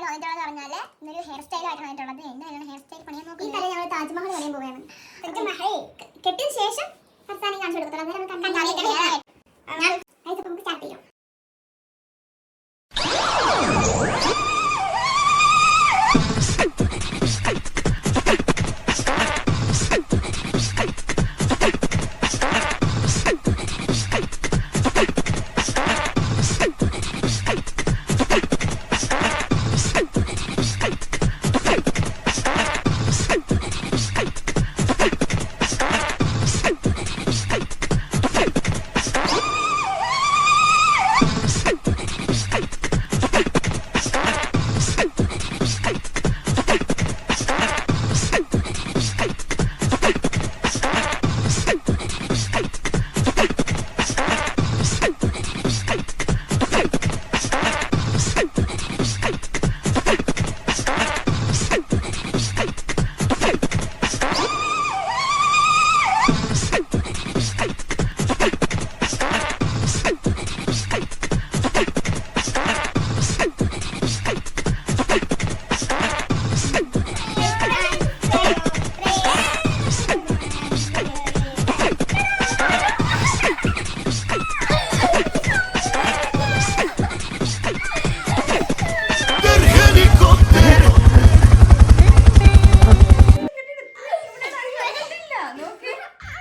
താജ്മഹൽ വന്നിട്ടുള്ളത് പറഞ്ഞാല് ഇന്നൊരു ഹെയർ സ്റ്റൈൽ ആയിട്ട് വന്നിട്ടുള്ളത് എന്തായാലും ഹെയർ സ്റ്റൈൽ പണിയാൻ നോക്കി ഇന്നലെ ഞങ്ങൾ താജ്മഹൽ പണിയാൻ പോവുകയാണ് കെട്ടിയ ശേഷം ഹർസാനെ കാണിച്ചു കൊടുക്കുന്നത്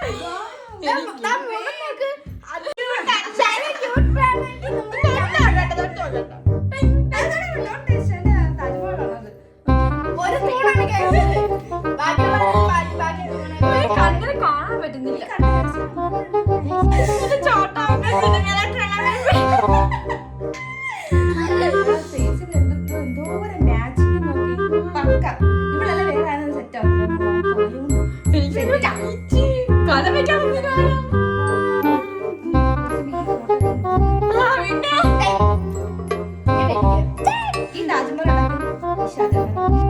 ഒരു വേറെ നോക്കി സെറ്റ് എനിക്ക് Let me go. Let me go. Thank you.